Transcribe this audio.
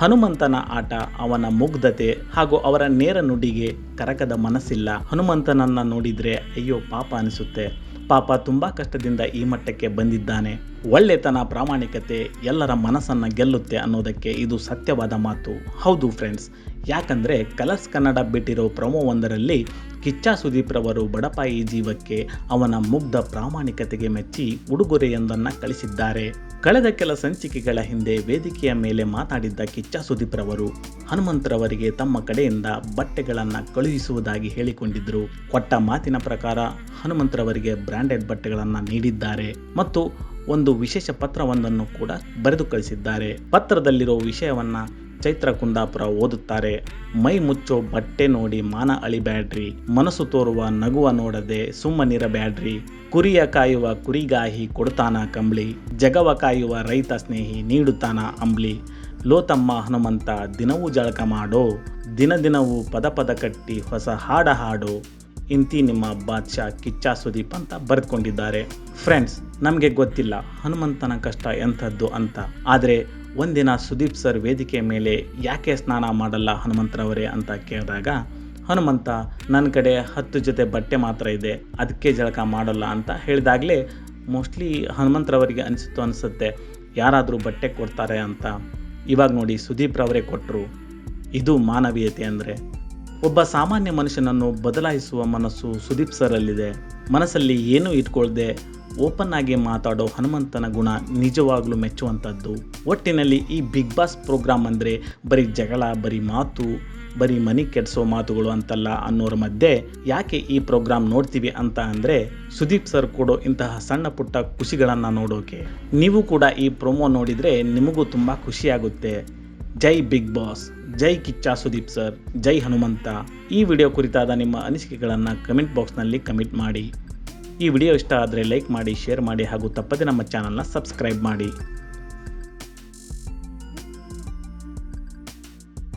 ಹನುಮಂತನ ಆಟ ಅವನ ಮುಗ್ಧತೆ ಹಾಗೂ ಅವರ ನೇರ ನುಡಿಗೆ ಕರಕದ ಮನಸ್ಸಿಲ್ಲ. ಹನುಮಂತನನ್ನ ನೋಡಿದ್ರೆ, ಅಯ್ಯೋ, ಪಾಪ ಅನಿಸುತ್ತೆ. ಪಾಪ ತುಂಬಾ ಕಷ್ಟದಿಂದ ಈ ಮಟ್ಟಕ್ಕೆ ಬಂದಿದ್ದಾನೆ. ಒಳ್ಳೆತನ, ಪ್ರಾಮಾಣಿಕತೆ ಎಲ್ಲರ ಮನಸ್ಸನ್ನು ಗೆಲ್ಲುತ್ತೆ ಅನ್ನೋದಕ್ಕೆ ಇದು ಸತ್ಯವಾದ ಮಾತು. ಹೌದು ಫ್ರೆಂಡ್ಸ್ ಯಾಕಂದ್ರೆ ಕಲರ್ಸ್ ಕನ್ನಡ ಬಿಟ್ಟಿರೋ ಪ್ರೊಮೋ ಒಂದರಲ್ಲಿ ಕಿಚ್ಚ ಸುದೀಪ್ ರವರು ಬಡಪಾಯಿ ಜೀವಕ್ಕೆ ಅವನ ಮುಗ್ಧ ಪ್ರಾಮಾಣಿಕತೆಗೆ ಮೆಚ್ಚಿ ಉಡುಗೊರೆಯೊಂದನ್ನ ಕಳಿಸಿದ್ದಾರೆ. ಕಳೆದ ಕೆಲ ಸಂಚಿಕೆಗಳ ಹಿಂದೆ ವೇದಿಕೆಯ ಮೇಲೆ ಮಾತಾಡಿದ್ದ ಕಿಚ್ಚ ಸುದೀಪ್ ರವರು ಹನುಮಂತರವರಿಗೆ ತಮ್ಮ ಕಡೆಯಿಂದ ಬಟ್ಟೆಗಳನ್ನ ಕಳುಹಿಸುವುದಾಗಿ ಹೇಳಿಕೊಂಡಿದ್ರು. ಕೊಟ್ಟ ಮಾತಿನ ಪ್ರಕಾರ ಹನುಮಂತರವರಿಗೆ ಬ್ರಾಂಡೆಡ್ ಬಟ್ಟೆಗಳನ್ನ ನೀಡಿದ್ದಾರೆ ಮತ್ತು ಒಂದು ವಿಶೇಷ ಪತ್ರವೊಂದನ್ನು ಕೂಡ ಬರೆದು ಕಳಿಸಿದ್ದಾರೆ. ಪತ್ರದಲ್ಲಿರೋ ವಿಷಯವನ್ನ ಚೈತ್ರ ಕುಂದಾಪುರ ಓದುತ್ತಾರೆ. ಮೈ ಮುಚ್ಚೋ ಬಟ್ಟೆ ನೋಡಿ ಮಾನ ಅಳಿಬ್ಯಾಡ್ರಿ. ಮನಸ್ಸು ತೋರುವ ನಗುವ ನೋಡದೆ ಸುಮ್ಮನಿರಬ್ಯಾಡ್ರಿ. ಕುರಿಯ ಕಾಯುವ ಕುರಿಗಾಹಿ ಕೊಡ್ತಾನ ಕಂಬ್ಳಿ. ಜಗವ ಕಾಯುವ ರೈತ ಸ್ನೇಹಿ ನೀಡುತ್ತಾನ ಅಂಬ್ಲಿ ಲೋತಮ್ಮ ಹನುಮಂತ ದಿನವೂ ಜಳಕ ಮಾಡೋ. ದಿನ ದಿನವೂ ಪದ ಪದ ಕಟ್ಟಿ ಹೊಸ ಹಾಡ ಹಾಡೋ. ಇಂತಿ ನಿಮ್ಮ ಬಾದ್ಶಾ ಕಿಚ್ಚ ಸುದೀಪ್ ಅಂತ ಬರೆದುಕೊಂಡಿದ್ದಾರೆ. ಫ್ರೆಂಡ್ಸ್ ನಮಗೆ ಗೊತ್ತಿಲ್ಲ ಹನುಮಂತನ ಕಷ್ಟ ಎಂಥದ್ದು ಅಂತ. ಆದರೆ ಒಂದಿನ ಸುದೀಪ್ ಸರ್ ವೇದಿಕೆ ಮೇಲೆ ಯಾಕೆ ಸ್ನಾನ ಮಾಡಲ್ಲ ಹನುಮಂತರವರೇ ಅಂತ ಕೇಳಿದಾಗ, ಹನುಮಂತ ನನ್ನ ಕಡೆ ಹತ್ತು ಜೊತೆ ಬಟ್ಟೆ ಮಾತ್ರ ಇದೆ ಅದಕ್ಕೆ ಜಳಕ ಮಾಡಲ್ಲ ಅಂತ ಹೇಳಿದಾಗಲೇ ಮೋಸ್ಟ್ಲಿ ಹನುಮಂತರವರಿಗೆ ಅನಿಸುತ್ತೋ ಅನಿಸುತ್ತೆ, ಯಾರಾದರೂ ಬಟ್ಟೆ ಕೊಡ್ತಾರೆ ಅಂತ. ಇವಾಗ ನೋಡಿ ಸುದೀಪ್ ರವರೇ ಕೊಟ್ಟರು ಇದು ಮಾನವೀಯತೆ ಅಂದರೆ. ಒಬ್ಬ ಸಾಮಾನ್ಯ ಮನುಷ್ಯನನ್ನು ಬದಲಾಯಿಸುವ ಮನಸ್ಸು ಸುದೀಪ್ ಸರಲ್ಲಿದೆ ಮನಸ್ಸಲ್ಲಿ ಏನೂ ಇಟ್ಕೊಳ್ದೆ ಓಪನ್ ಆಗಿ ಮಾತಾಡೋ ಹನುಮಂತನ ಗುಣ ನಿಜವಾಗಲೂ ಮೆಚ್ಚುವಂಥದ್ದು. ಒಟ್ಟಿನಲ್ಲಿ ಈ ಬಿಗ್ ಬಾಸ್ ಪ್ರೋಗ್ರಾಮ್ ಅಂದರೆ ಬರೀ ಜಗಳ, ಬರೀ ಮಾತು, ಬರೀ ಮನಿ ಕೆಡಿಸೋ ಮಾತುಗಳು ಅಂತಲ್ಲ ಅನ್ನೋರ ಮಧ್ಯೆ ಯಾಕೆ ಈ ಪ್ರೋಗ್ರಾಮ್ ನೋಡ್ತೀವಿ ಅಂತ ಅಂದರೆ ಸುದೀಪ್ ಸರ್ ಕೊಡೋ ಇಂತಹ ಸಣ್ಣ ಪುಟ್ಟ ಖುಷಿಗಳನ್ನು ನೋಡೋಕೆ. ನೀವು ಕೂಡ ಈ ಪ್ರೊಮೋ ನೋಡಿದರೆ ನಿಮಗೂ ತುಂಬ ಖುಷಿಯಾಗುತ್ತೆ. ಜೈ ಬಿಗ್ ಬಾಸ್. ಜೈ ಕಿಚ್ಚ ಸುದೀಪ್ ಸರ್, ಜೈ ಹನುಮಂತ. ಈ ವಿಡಿಯೋ ಕುರಿತಾದ ನಿಮ್ಮ ಅನಿಸಿಕೆಗಳನ್ನು ಕಮೆಂಟ್ ಬಾಕ್ಸ್ನಲ್ಲಿ ಕಮೆಂಟ್ ಮಾಡಿ. ಈ ವಿಡಿಯೋ ಇಷ್ಟ ಆದರೆ ಲೈಕ್ ಮಾಡಿ, ಶೇರ್ ಮಾಡಿ ಹಾಗೂ ತಪ್ಪದೆ ನಮ್ಮ ಚಾನಲ್ನ ಸಬ್ಸ್ಕ್ರೈಬ್ ಮಾಡಿ.